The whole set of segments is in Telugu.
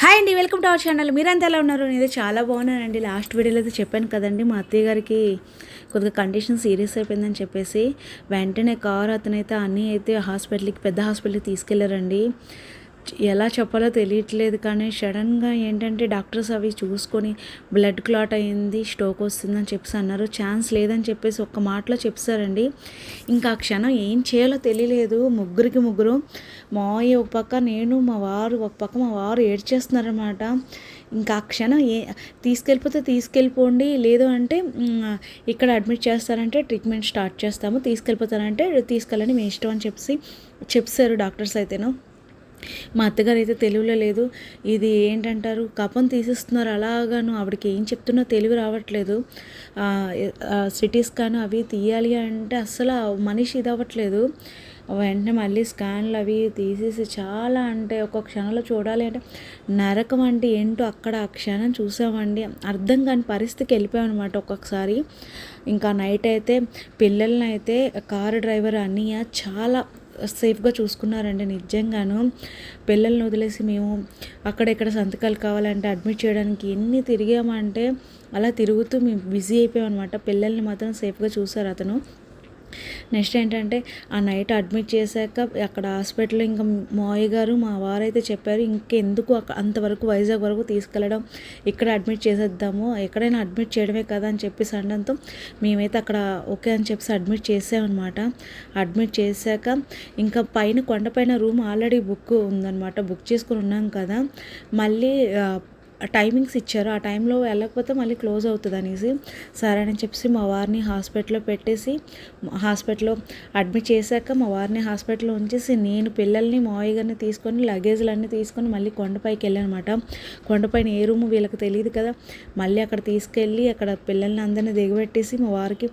హాయ్ అండి వెల్కమ్ టు అవర్ ఛానల్ మీరంతా ఎలా ఉన్నారు? నేను చాలా బాగున్నానండి. లాస్ట్ వీడియోలో అయితే చెప్పాను కదండి మా అత్తయ్య గారికి కొద్దిగా కండిషన్ సీరియస్ అయిపోయిందని చెప్పేసి వెంటనే కార్ అతనైతే అన్నీ అయితే హాస్పిటల్కి పెద్ద హాస్పిటల్కి తీసుకెళ్ళారండి. ఎలా చెప్పాలో తెలియట్లేదు కానీ సడన్గా ఏంటంటే డాక్టర్స్ అవి చూసుకొని బ్లడ్ క్లాట్ అయింది స్టోక్ వస్తుందని చెప్పేసి అన్నారు. ఛాన్స్ లేదని చెప్పేసి ఒక్క మాటలో చెప్పారండి. ఇంకా ఆ క్షణం ఏం చేయాలో తెలియలేదు. ముగ్గురికి ముగ్గురు మా అయ్య ఒక పక్క నేను మా వారు ఒక పక్క మా వారు ఏడ్చేస్తున్నారనమాట ఇంకా ఆ క్షణం ఏ తీసుకెళ్ళిపోతే తీసుకెళ్ళిపోండి లేదు అంటే ఇక్కడ అడ్మిట్ చేస్తారంటే ట్రీట్మెంట్ స్టార్ట్ చేస్తాము తీసుకెళ్ళిపోతారంటే తీసుకెళ్ళండి మీ ఇష్టం అని చెప్పేసి చెప్పారు డాక్టర్స్ అయితేను. మా అత్తగారు అయితే తెలుగులో లేదు. ఇది ఏంటంటారు? కపం తీసేస్తున్నారు అలాగాను. ఆవిడకి ఏం చెప్తున్నా తెలుగు రావట్లేదు. సిటీ స్కాన్ అవి తీయాలి అంటే అస్సలు మనిషి ఇది అవ్వట్లేదు వెంటనే మళ్ళీ స్కాన్లు అవి తీసేసి చాలా అంటే ఒక క్షణంలో చూడాలి అంటే నరకం అంటే ఏంటో అక్కడ ఆ క్షణం చూసామండి. అర్థం కాని పరిస్థితికి వెళ్ళిపోయామన్నమాట ఒక్కొక్కసారి. ఇంకా నైట్ అయితే పిల్లల్ని అయితే కారు డ్రైవర్ అన్నయ్య చాలా సేఫ్గా చూసుకున్నారండి నిజంగాను. పిల్లల్ని వదిలేసి మేము అక్కడెక్కడ సంతకాలు కావాలంటే అడ్మిట్ చేయడానికి ఎన్ని తిరిగామంటే అలా తిరుగుతూ మేము బిజీ అయిపోయాం అనమాట పిల్లల్ని మాత్రం సేఫ్గా చూసారు అతను. నెక్స్ట్ ఏంటంటే ఆ నైట్ అడ్మిట్ చేశాక అక్కడ హాస్పిటల్లో ఇంకా మావయ్య గారు మా వారైతే చెప్పారు ఇంకెందుకు అంతవరకు వైజాగ్ వరకు తీసుకెళ్ళడం ఇక్కడ అడ్మిట్ చేసేద్దాము ఎక్కడైనా అడ్మిట్ చేయడమే కదా అని చెప్పేసి అనడంతో మేమైతే అక్కడ ఓకే అని చెప్పేసి అడ్మిట్ చేసామన్నమాట. అడ్మిట్ చేశాక ఇంకా పైన కొండపైన రూమ్ ఆల్రెడీ బుక్ ఉందన్నమాట బుక్ చేసుకుని ఉన్నాం కదా. మళ్ళీ టైమింగ్స్ ఇచ్చారు. ఆ టైంలో వెళ్ళకపోతే మళ్ళీ క్లోజ్ అవుతుంది అనేసి సరే అని చెప్పేసి మా వారిని హాస్పిటల్లో పెట్టేసి హాస్పిటల్లో అడ్మిట్ చేశాక మా వారిని హాస్పిటల్లో ఉంచేసి నేను పిల్లల్ని మావయ్య గారిని తీసుకొని లగేజ్లు అన్నీ తీసుకొని మళ్ళీ కొండపైకి వెళ్ళానమాట. కొండపైన ఏ రూమ్ వీళ్ళకి తెలియదు కదా. మళ్ళీ అక్కడ తీసుకెళ్ళి అక్కడ పిల్లల్ని అందరినీ దిగబెట్టేసి మా వారికి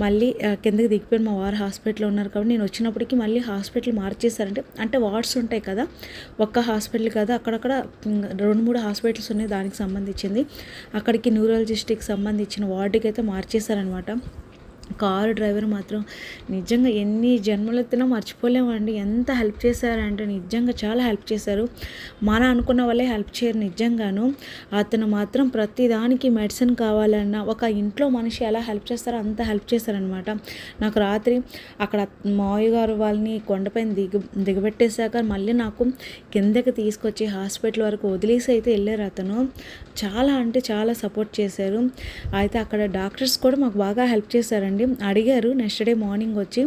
మళ్ళీ కిందకి దిగిపోయిన మా వారు హాస్పిటల్లో ఉన్నారు కాబట్టి నేను వచ్చినప్పటికీ మళ్ళీ హాస్పిటల్ మార్చేశారంటే అంటే వార్డ్స్ ఉంటాయి కదా ఒక్క హాస్పిటల్ కదా అక్కడక్కడ రెండు మూడు హాస్పిటల్స్ ఉన్నాయి దానికి సంబంధించింది. అక్కడికి న్యూరాలజిస్ట్కి సంబంధించిన వార్డుకి అయితే మార్చేశారనమాట కారు డ్రైవర్ మాత్రం నిజంగా ఎన్ని జన్మలెత్తినా మర్చిపోలేమండి. ఎంత హెల్ప్ చేశారంటే నిజంగా చాలా హెల్ప్ చేశారు. మన అనుకున్న వాళ్ళే హెల్ప్ చేయరు నిజంగాను. అతను మాత్రం ప్రతిదానికి మెడిసిన్ కావాలన్నా ఒక ఇంట్లో మనిషి ఎలా హెల్ప్ చేస్తారో అంత హెల్ప్ చేశారనమాట నాకు రాత్రి అక్కడ మావయ్య గారు వాళ్ళని కొండపైన దిగ దిగబెట్టేశాక మళ్ళీ నాకు కిందకి తీసుకొచ్చి హాస్పిటల్ వరకు వదిలేసి అయితే వెళ్ళారు అతను. చాలా అంటే చాలా సపోర్ట్ చేశారు. అయితే అక్కడ డాక్టర్స్ కూడా మాకు బాగా హెల్ప్ చేశారండి. అడిగారు నెక్స్ట్ డే మార్నింగ్ వచ్చి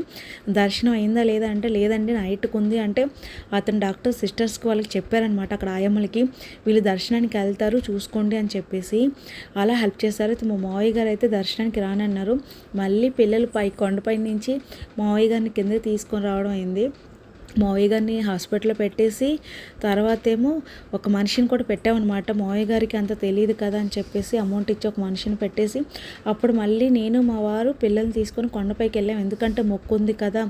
దర్శనం అయిందా లేదా అంటే లేదండి నైట్కి ఉంది. అంటే అతను డాక్టర్ సిస్టర్స్కి వాళ్ళకి చెప్పారనమాట అక్కడ ఆయమ్మలకి వీళ్ళు దర్శనానికి వెళ్తారు చూసుకోండి అని చెప్పేసి అలా హెల్ప్ చేశారు. అయితే మా మావయ్య గారు అయితే దర్శనానికి రానన్నారు. మళ్ళీ పిల్లలు పై కొండపై నుంచి మావయ్య గారిని కింద తీసుకొని రావడం అయింది. మావయ్య గారిని హాస్పిటల్లో పెట్టేసి తర్వాత ఏమో ఒక మనిషిని కూడా పెట్టామన్నమాట. మావయ్య గారికి అంత తెలియదు కదా అని చెప్పేసి అమౌంట్ ఇచ్చి ఒక మనిషిని పెట్టేసి అప్పుడు మళ్ళీ నేను మా వారు పిల్లల్ని తీసుకొని కొండపైకి వెళ్ళాం. ఎందుకంటే మొక్కు ఉంది కదా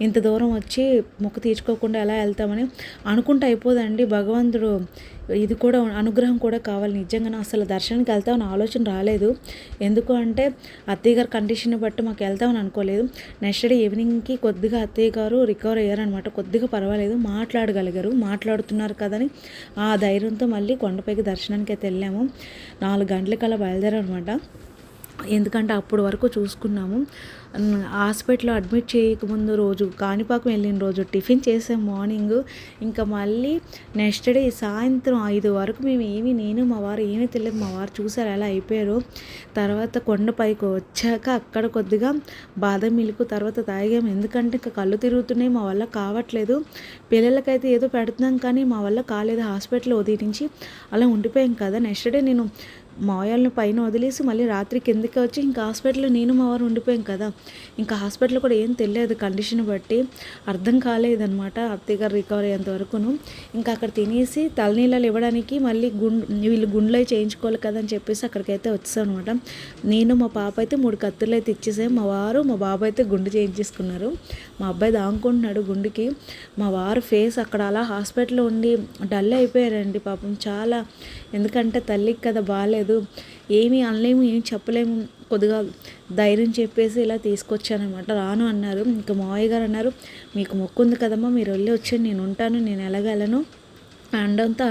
ఇంత దూరం వచ్చి మొక్కు తీర్చుకోకుండా ఎలా వెళ్తామని అనుకుంటే అయిపోదండి. భగవంతుడు ఇది కూడా అనుగ్రహం కూడా కావాలి. నిజంగా అసలు దర్శనానికి వెళ్తామని ఆలోచన రాలేదు. ఎందుకు అంటే అత్తయ్య గారి కండిషన్ బట్టి మాకు వెళ్తామని అనుకోలేదు. నెక్స్ట్ డే ఈవినింగ్కి కొద్దిగా అత్తయ్య గారు రికవర్ అయ్యారనమాట కొద్దిగా పర్వాలేదు. మాట్లాడగలిగారు. మాట్లాడుతున్నారు కదని ఆ ధైర్యంతో మళ్ళీ కొండపైకి దర్శనానికి అయితే వెళ్ళాము. నాలుగు గంటలకల్లా బయలుదేరారనమాట ఎందుకంటే అప్పుడు వరకు చూసుకున్నాము. హాస్పిటల్లో అడ్మిట్ చేయకముందు రోజు కాణిపాకం వెళ్ళిన రోజు టిఫిన్ చేసాం మార్నింగ్. ఇంకా మళ్ళీ నెక్స్ట్ డే సాయంత్రం ఐదు వరకు మేము ఏమీ నేను మా వారు ఏమీ తెలియదు మా వారు చూసారు ఎలా అయిపోయారు. తర్వాత కొండపైకి వచ్చాక అక్కడ కొద్దిగా బాదం మిల్క్ తర్వాత తాగాము ఎందుకంటే ఇంకా కళ్ళు తిరుగుతున్నాయి మా వల్ల కావట్లేదు. పిల్లలకైతే ఏదో పెడుతున్నాం కానీ మా వల్ల కాలేదు. హాస్పిటల్ వదిలించి అలా ఉండిపోయాం కదా. నెక్స్ట్ డే నేను మాయాలను పైన వదిలేసి మళ్ళీ రాత్రి కిందకి వచ్చి ఇంకా హాస్పిటల్లో నేను మా వారు ఉండిపోయాం కదా. ఇంకా హాస్పిటల్లో కూడా ఏం తెలియదు కండిషన్ బట్టి. అర్థం కాలేదనమాట అత్తయ్య గారు రికవర్ అయ్యేంత వరకును. ఇంకా అక్కడ తినేసి తలనీళ్ళలు ఇవ్వడానికి మళ్ళీ గుండు వీళ్ళు గుండెలో చేయించుకోవాలి కదా అని చెప్పేసి అక్కడికైతే వచ్చాను అనమాట నేను మా పాప అయితే మూడు కత్తులు అయితే ఇచ్చేసాం మా వారు మా బాబు అయితే గుండు చేయించేసుకున్నారు. మా అబ్బాయి దాంకుంటున్నాడు గుండుకి. మా వారు ఫేస్ అక్కడ అలా హాస్పిటల్లో ఉండి డల్ అయిపోయారండి పాపం చాలా. ఎందుకంటే తల్లికి కదా బాగాలేదు ఏమీ అనలేము ఏమి చెప్పలేము. కొద్దిగా ధైర్యం చెప్పేసి ఇలా తీసుకొచ్చానమాట రాను అన్నారు. ఇంకా మావయ్య గారు అన్నారు మీకు మొక్కు ఉంది కదమ్మా మీరు వెళ్ళి వచ్చి నేను ఉంటాను నేను ఎలాగెళ్ళను. అండ్ అంతా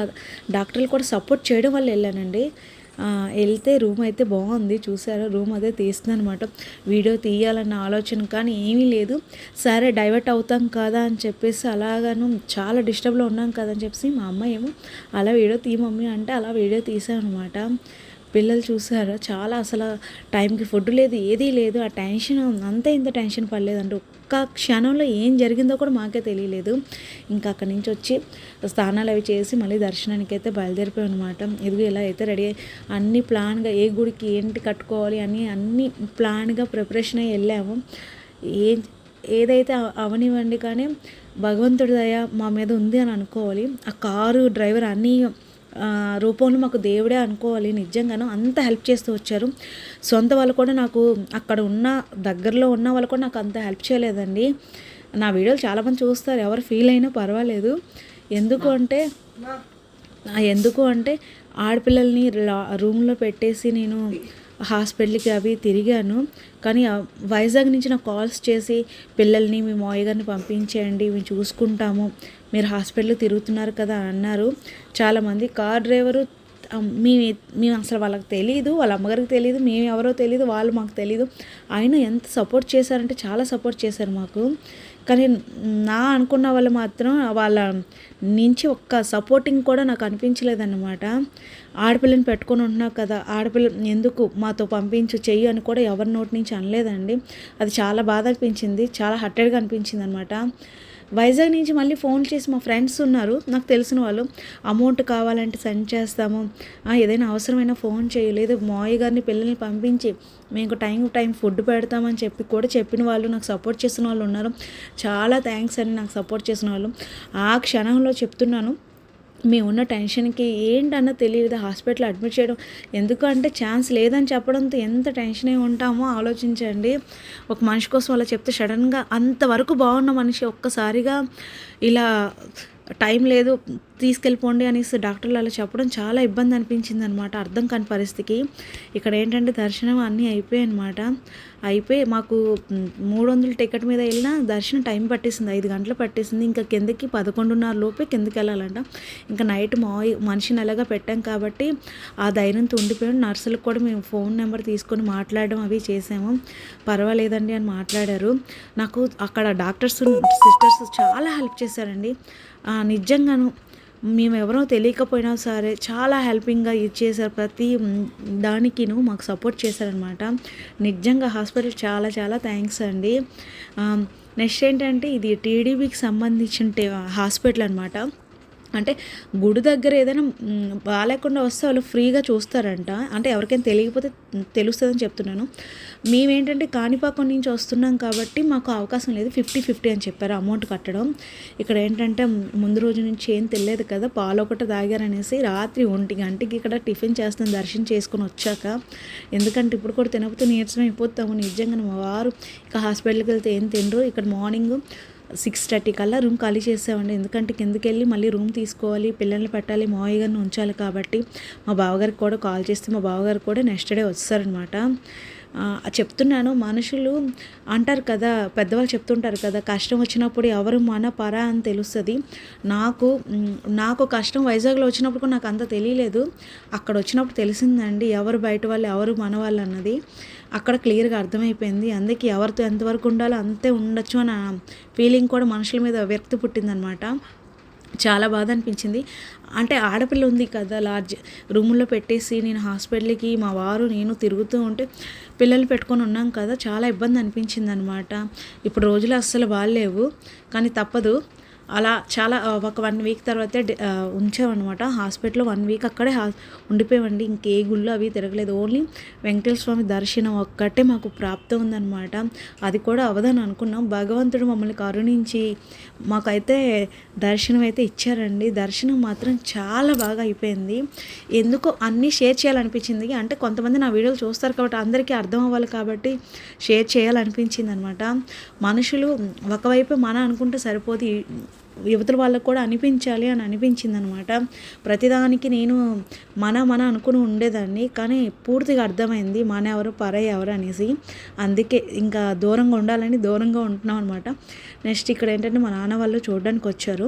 డాక్టర్లు కూడా సపోర్ట్ చేయడం వల్ల వెళ్ళానండి. వెళ్తే రూమ్ అయితే బాగుంది చూసారా రూమ్ అదే తీస్తుందనమాట వీడియో తీయాలన్న ఆలోచన కానీ ఏమీ లేదు. సరే డైవర్ట్ అవుతాం కదా అని చెప్పేసి అలాగాను చాలా డిస్టర్బ్లో ఉన్నాం కదా అని చెప్పేసి మా అమ్మ ఏమో అలా వీడియో తీ మమ్మీ అంటే అలా వీడియో తీసాను అనమాట పిల్లలు చూసారా? చాలా అసలు టైంకి ఫుడ్ లేదు ఏదీ లేదు ఆ టెన్షన్ అంతా ఇంత టెన్షన్ పడలేదండి ఒక్క క్షణంలో ఏం జరిగిందో కూడా మాకే తెలియలేదు. ఇంకా అక్కడి నుంచి వచ్చి స్నానాలు అవి చేసి మళ్ళీ దర్శనానికి అయితే బయలుదేరిపోయాం అనమాట ఇదిగో ఇలా అయితే రెడీ అయ్యి అన్ని ప్లాన్గా ఏ గుడికి ఏంటి కట్టుకోవాలి అని అన్ని ప్లాన్గా ప్రిపరేషన్ అయ్యి వెళ్ళాము. ఏ ఏదైతే అవనివ్వండి కానీ భగవంతుడి దయ మా మీద ఉంది అని అనుకోవాలి. ఆ కారు డ్రైవర్ అన్నీ రూపంలో మాకు దేవుడే అనుకోవాలి. నిజంగాను అంత హెల్ప్ చేస్తూ వచ్చారు. సొంత వాళ్ళు కూడా నాకు అక్కడ ఉన్న దగ్గరలో ఉన్న వాళ్ళు కూడా నాకు అంత హెల్ప్ చేయలేదండి. నా వీడియోలు చాలామంది చూస్తారు. ఎవరు ఫీల్ అయినా పర్వాలేదు. ఎందుకు అంటే ఎందుకు అంటే ఆడపిల్లల్ని లా- రూమ్లో పెట్టేసి నేను హాస్పిటల్కి అవి తిరిగాను. కానీ వైజాగ్ నుంచి నాకు కాల్స్ చేసి పిల్లల్ని మీ మావయ్య గారిని పంపించేయండి మేము చూసుకుంటాము. మీరు హాస్పిటల్ తిరుగుతున్నారు కదా అన్నారు. చాలామంది కార్ డ్రైవరు మీ మేము మేము అసలు వాళ్ళకి తెలియదు వాళ్ళ అమ్మగారికి తెలియదు మేము ఎవరో తెలియదు వాళ్ళు మాకు తెలియదు ఆయన ఎంత సపోర్ట్ చేశారంటే చాలా సపోర్ట్ చేశారు మాకు. కానీ నా అనుకున్న వాళ్ళు మాత్రం వాళ్ళ నుంచి ఒక్క సపోర్టింగ్ కూడా నాకు అనిపించలేదన్నమాట. ఆడపిల్లని పెట్టుకొని ఉంటున్నావు కదా ఆడపిల్ల ఎందుకు మాతో పంపించు చెయ్యి అని కూడా ఎవరి నోటి నుంచి అనలేదండి. అది చాలా బాధ అనిపించింది చాలా హట్టెడ్గా అనిపించింది అనమాట వైజాగ్ నుంచి మళ్ళీ ఫోన్ చేసి మా ఫ్రెండ్స్ ఉన్నారు. నాకు తెలిసిన వాళ్ళు అమౌంట్ కావాలంటే సెండ్ చేస్తాము. ఏదైనా అవసరమైన ఫోన్ చేయలేదు మాయ గారిని పిల్లల్ని పంపించి మేము టైం టైం ఫుడ్ పెడతామని చెప్పి కూడా చెప్పిన వాళ్ళు నాకు సపోర్ట్ చేసిన వాళ్ళు ఉన్నారు. చాలా థ్యాంక్స్ అని నాకు సపోర్ట్ చేసిన వాళ్ళు. ఆ క్షణంలో చెప్తున్నాను మేము ఉన్న టెన్షన్కి ఏంటన్న తెలియదు. హాస్పిటల్ అడ్మిట్ చేయడం ఎందుకు అంటే ఛాన్స్ లేదని చెప్పడంతో ఎంత టెన్షన్ అయి ఉంటామో ఆలోచించండి. ఒక మనిషి కోసం అలా చెప్తే సడన్గా అంతవరకు బాగున్న మనిషి ఒక్కసారిగా ఇలా టైం లేదు తీసుకెళ్ళిపోండి అనేసి డాక్టర్లు అలా చెప్పడం చాలా ఇబ్బంది అనిపించింది అనమాట అర్థం కాని పరిస్థితికి. ఇక్కడ ఏంటంటే దర్శనం అన్నీ అయిపోయాయి అనమాట అయిపోయి మాకు మూడు వందల టికెట్ మీద వెళ్ళినా దర్శనం టైం పట్టేసింది. ఐదు గంటలు పట్టేసింది. ఇంకా కిందకి పదకొండున్నర లోపే కిందకి వెళ్ళాలంట. ఇంకా నైట్ మా మనిషిని ఎలాగా పెట్టాం కాబట్టి ఆ ధైర్యంతో ఉండిపోయాం. నర్సులకు కూడా మేము ఫోన్ నెంబర్ తీసుకొని మాట్లాడడం అవి చేసాము. పర్వాలేదండి అని మాట్లాడారు. నాకు అక్కడ డాక్టర్స్ సిస్టర్స్ చాలా హెల్ప్ చేశారండి. నిజంగాను మేము ఎవరో తెలియకపోయినా సరే చాలా హెల్పింగ్గా ఇచ్చేసారు ప్రతి దానికిను మాకు సపోర్ట్ చేశారనమాట నిజంగా హాస్పిటల్ చాలా చాలా థ్యాంక్స్ అండి. నెక్స్ట్ ఏంటంటే ఇది టీడీపీకి సంబంధించిన హాస్పిటల్ అనమాట అంటే గుడి దగ్గర ఏదైనా బాగాలేకుండా వస్తే వాళ్ళు ఫ్రీగా చూస్తారంట. అంటే ఎవరికైనా తెలియకపోతే తెలుస్తుందని చెప్తున్నాను. మేమేంటంటే కాణిపాకం నుంచి వస్తున్నాం కాబట్టి మాకు అవకాశం లేదు. ఫిఫ్టీ ఫిఫ్టీ అని చెప్పారు అమౌంట్ కట్టడం. ఇక్కడ ఏంటంటే ముందు రోజు నుంచి ఏం తెలియదు కదా పాలు ఒకటి తాగారనేసి రాత్రి ఒంటి గంటకి ఇక్కడ టిఫిన్ చేస్తాం దర్శనం చేసుకుని వచ్చాక. ఎందుకంటే ఇప్పుడు కూడా తినకపోతే నీరసం అయిపోతాము. నిజంగా మా వారు ఇక హాస్పిటల్కి వెళ్తే ఏం తినరు. ఇక్కడ మార్నింగ్ సిక్స్ థర్టీ కల్లా రూమ్ ఖాళీ చేసామండి ఎందుకంటే కిందకి వెళ్ళి మళ్ళీ రూమ్ తీసుకోవాలి పిల్లల్ని పెట్టాలి మావయ్య గారిని ఉంచాలి కాబట్టి మా బావగారికి కూడా కాల్ చేస్తే మా బావగారు కూడా నెక్స్ట్ డే వస్తారనమాట చెప్తున్నాను మనుషులు అంటారు కదా పెద్దవాళ్ళు చెప్తుంటారు కదా కష్టం వచ్చినప్పుడు ఎవరు మన పరా అని తెలుస్తుంది. నాకు నాకు కష్టం వైజాగ్లో వచ్చినప్పుడు కూడా నాకు అంత తెలియలేదు. అక్కడ వచ్చినప్పుడు తెలిసిందండి ఎవరు బయట వాళ్ళు ఎవరు మన వాళ్ళు అన్నది. అక్కడ క్లియర్గా అర్థమైపోయింది. అందుకే ఎవరితో ఎంతవరకు ఉండాలో అంతే ఉండొచ్చు అన్న ఫీలింగ్ కూడా మనుషుల మీద వ్యక్తి పుట్టిందనమాట చాలా బాధ అనిపించింది. అంటే ఆడపిల్ల ఉంది కదా లార్జ్ రూముల్లో పెట్టేసి నేను హాస్పిటల్కి మా వారు నేను తిరుగుతూ ఉంటే పిల్లలు పెట్టుకొని ఉన్నాం కదా చాలా ఇబ్బంది అనిపించింది అనమాట ఇప్పుడు రోజులు అస్సలు బాగాలేవు కానీ తప్పదు. అలా చాలా ఒక వన్ వీక్ తర్వాతే ఉంచామన్నమాట. హాస్పిటల్లో వన్ వీక్ అక్కడే ఉండిపోయామండి. ఇంకే గుళ్ళు అవి తిరగలేదు. ఓన్లీ వెంకటేశ్వర స్వామి దర్శనం ఒక్కటే మాకు ప్రాప్తం ఉందన్నమాట. అది కూడా అవదని అనుకున్నాం. భగవంతుడు మమ్మల్ని కరుణించి మాకైతే దర్శనం అయితే ఇచ్చారండి. దర్శనం మాత్రం చాలా బాగా అయిపోయింది. ఎందుకో అన్నీ షేర్ చేయాలనిపించింది. అంటే కొంతమంది నా వీడియోలు చూస్తారు కాబట్టి అందరికీ అర్థం అవ్వాలి కాబట్టి షేర్ చేయాలనిపించింది అనమాట మనుషులు ఒకవైపు మన అనుకుంటే సరిపోదు. యువతల వాళ్ళకు కూడా అనిపించాలి అని అనిపించింది అనమాట ప్రతిదానికి నేను మన మన అనుకుని ఉండేదాన్ని కానీ పూర్తిగా అర్థమైంది మన ఎవరు పర ఎవరు అనేసి. అందుకే ఇంకా దూరంగా ఉండాలని దూరంగా ఉంటున్నాం అనమాట. నెక్స్ట్ ఇక్కడ ఏంటంటే మా నాన్న వాళ్ళు చూడడానికి వచ్చారు.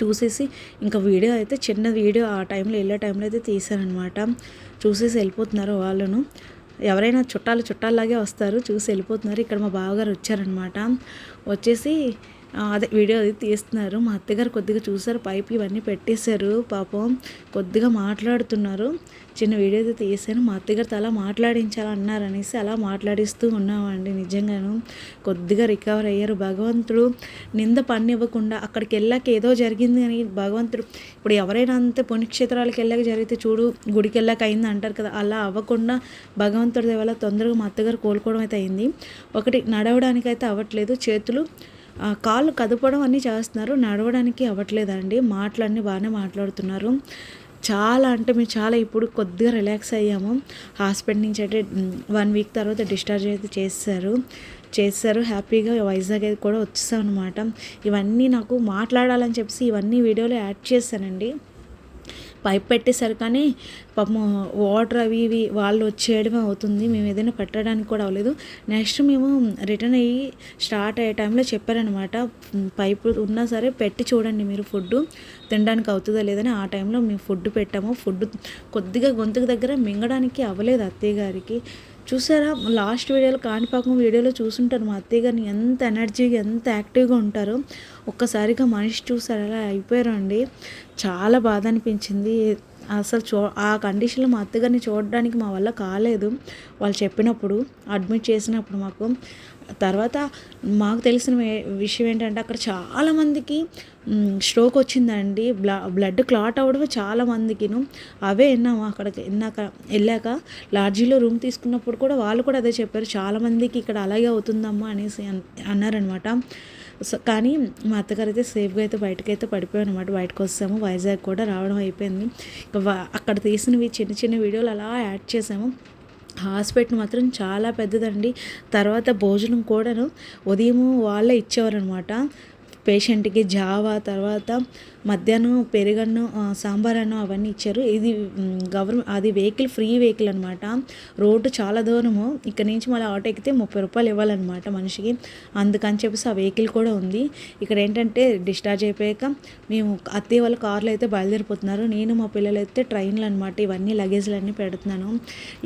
చూసేసి ఇంకా వీడియో అయితే చిన్న వీడియో ఆ టైంలో వెళ్ళే టైంలో అయితే తీశారనమాట. చూసేసి వెళ్ళిపోతున్నారు వాళ్ళను. ఎవరైనా చుట్టాలు చుట్టాలాగే వస్తారు చూసి వెళ్ళిపోతున్నారు. ఇక్కడ మా బావగారు వచ్చారనమాట. వచ్చేసి అదే వీడియో అది తీస్తున్నారు. మా అత్తగారు కొద్దిగా చూసారు పైప్ ఇవన్నీ పెట్టేశారు. పాపం కొద్దిగా మాట్లాడుతున్నారు. చిన్న వీడియో అయితే తీసాను మా అత్తగారితో అలా మాట్లాడించాలన్నారు అనేసి అలా మాట్లాడిస్తూ ఉన్నామండి నిజంగాను. కొద్దిగా రికవర్ అయ్యారు. భగవంతుడు నింద పన్నివ్వకుండా అక్కడికి వెళ్ళాక ఏదో జరిగింది అని భగవంతుడు ఇప్పుడు ఎవరైనా అంతే పుణ్యక్షేత్రాలకు వెళ్ళాక జరిగితే చూడు గుడికి వెళ్ళాక అయింది అంటారు కదా అలా అవ్వకుండా భగవంతుడి వల్ల తొందరగా మా అత్తగారు కోలుకోవడం అయితే అయింది. ఒకటి నడవడానికి అయితే అవ్వట్లేదు. చేతులు కాళ్ళు కదపడం అన్నీ చేస్తున్నారు. నడవడానికి అవ్వట్లేదండి. మాటలన్నీ బాగానే మాట్లాడుతున్నారు. చాలా అంటే మేము చాలా ఇప్పుడు కొద్దిగా రిలాక్స్ అయ్యాము. హాస్పిటల్ నుంచి అంటే వన్ వీక్ తర్వాత డిశ్చార్జ్ అయితే చేస్తారు చేస్తారు హ్యాపీగా వైజాగ్ అయితే కూడా వచ్చేసాం అనమాట ఇవన్నీ నాకు మాట్లాడాలని చెప్పేసి ఇవన్నీ వీడియోలో యాడ్ చేశానండి. పైప్ పెట్టేశారు కానీ పాపం వాటర్ అవి ఇవి వాళ్ళు వచ్చేయడమే అవుతుంది. మేము ఏదైనా పెట్టడానికి కూడా అవ్వలేదు. నెక్స్ట్ మేము రిటర్న్ అయ్యి స్టార్ట్ అయ్యే టైంలో చెప్పారనమాట పైపు ఉన్నా సరే పెట్టి చూడండి మీరు ఫుడ్. తినడానికి అవుతుందా లేదని ఆ టైంలో మేము ఫుడ్ పెట్టాము. ఫుడ్ కొద్దిగా గొంతుకు దగ్గర మింగడానికి అవ్వలేదు అత్తయ్య గారికి. చూసారా? లాస్ట్ వీడియోలో కాణిపాకం వీడియోలో చూసుంటారు మా అత్తయ్య గారిని ఎంత ఎనర్జీగా ఎంత యాక్టివ్గా ఉంటారో. ఒక్కసారిగా మనిషి చూసారు అలా అయిపోయారు అండి. చాలా బాధ అనిపించింది. అసలు చూ ఆ కండిషన్లో మా అత్తగారిని చూడడానికి మా వల్ల కాలేదు. వాళ్ళు చెప్పినప్పుడు అడ్మిట్ చేసినప్పుడు మాకు. తర్వాత మాకు తెలిసిన విషయం ఏంటంటే అక్కడ చాలామందికి స్ట్రోక్ వచ్చిందండి. బ్లా బ్లడ్ క్లాట్ అవ్వడం చాలా మందికిను అవే విన్నాము అక్కడికి. విన్నాక వెళ్ళాక లాడ్జీలో రూమ్ తీసుకున్నప్పుడు కూడా వాళ్ళు కూడా అదే చెప్పారు. చాలామందికి ఇక్కడ అలాగే అవుతుందమ్మా అనేసి అన్- అన్నారనమాట సో కానీ మా అత్తగారు అయితే సేఫ్గా అయితే బయటకు అయితే పడిపోయాను అనమాట బయటకు వస్తాము. వైజాగ్ కూడా రావడం అయిపోయింది. అక్కడ తీసినవి చిన్న చిన్న వీడియోలు అలా యాడ్ చేసాము. హాస్పిటల్ మాత్రం చాలా పెద్దదండి. తర్వాత భోజనం కూడాను ఉదయం వాళ్ళే ఇచ్చేవారనమాట పేషెంట్కి జావా తర్వాత మధ్యాహ్నం పెరుగన్ను సాంబార్ అన్నం అవన్నీ ఇచ్చారు. ఇది గవర్నమెంట్ అది వెహికల్ ఫ్రీ వెహికల్ అనమాట రోడ్డు చాలా దూరము. ఇక్కడ నుంచి మళ్ళీ ఆటో ఎక్కితే ముప్పై రూపాయలు ఇవ్వాలన్నమాట మనిషికి. అందుకని చెప్పేసి ఆ వెహికల్ కూడా ఉంది. ఇక్కడ ఏంటంటే డిశ్చార్జ్ అయిపోయాక మేము అత్తయ్య వాళ్ళ కార్లో అయితే బయలుదేరిపోతున్నారు. నేను మా పిల్లలు అయితే ట్రైన్లు అనమాట ఇవన్నీ లగేజ్లు అన్నీ పెడుతున్నాను.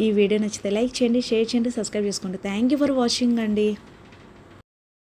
ఈ వీడియో నచ్చితే లైక్ చేయండి షేర్ చేయండి సబ్స్క్రైబ్ చేసుకోండి. థ్యాంక్ యూ ఫర్ వాచింగ్ అండి.